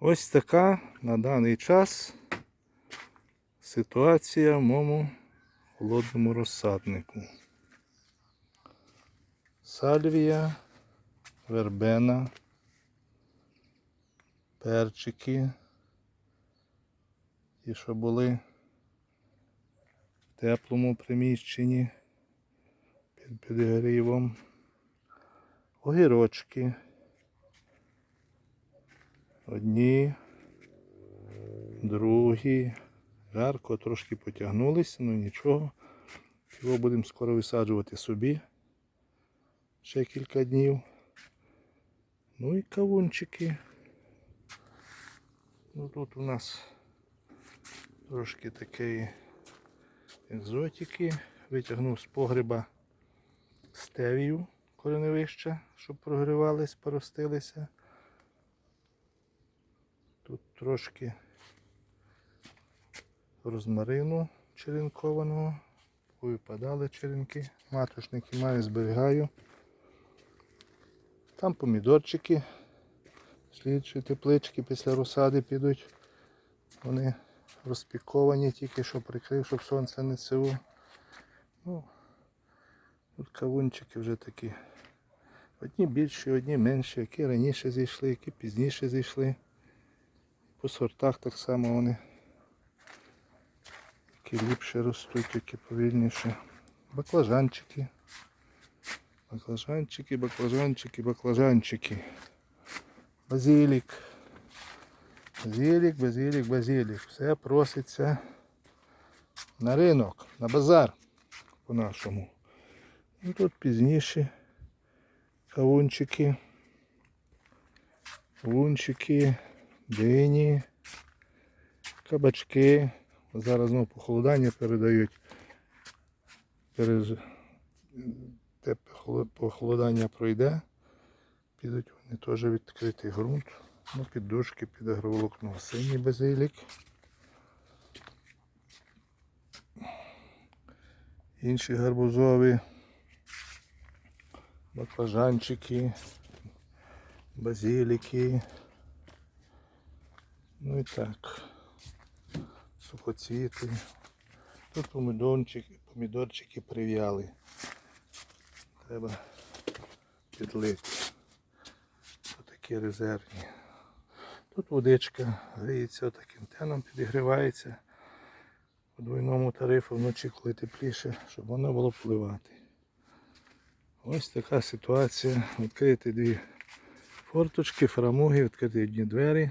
Ось така на даний час ситуація в моєму холодному розсаднику. Сальвія, вербена, перчики. Ті, що були в теплому приміщенні під підігрівом. Огірочки. Одні, другі. Жарко, трошки потягнулися, ну нічого. Його будемо скоро висаджувати собі. Ще кілька днів. Ну і кавунчики. Ну тут у нас трошки такої екзотики. Витягнув з погреба стевію кореневища, щоб прогрівались, поростилися. Трошки розмарину черенкованого. Повипадали черенки. Матушники маю, зберігаю. Там помідорчики. Слідчі теплички після розсади підуть. Вони розпіковані, тільки що прикрив, щоб сонце не сило. Ну, тут кавунчики вже такі. Одні більші, одні менші, які раніше зійшли, які пізніше зійшли. По сортах так само вони. Які ліпше ростуть, які повільніше. Баклажанчики. Баклажанчики, баклажанчики, баклажанчики. Базилік. Базилік, базилік, базилік. Все проситься на ринок, на базар по-нашому. Ну, тут пізніше кавунчики, кавунчики, дині, кабачки. Зараз знову похолодання передають. Переж... Те похолодання пройде. Підуть вони теж відкритий ґрунт. Ну, під дошки, під агроволокно. Синій базилік. Інші гарбузові. Баклажанчики, базиліки. Ну і так. Сухоцвіти. Тут помідорчики, помідорчики прив'яли. Треба підлити. Отакі резервні. Тут водичка гріється таким теном, підігрівається по двойному тарифу вночі, коли тепліше, щоб воно було впливати. Ось така ситуація. Відкрити дві форточки, фрамуги, відкрити одні двері.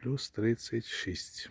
Плюс 36.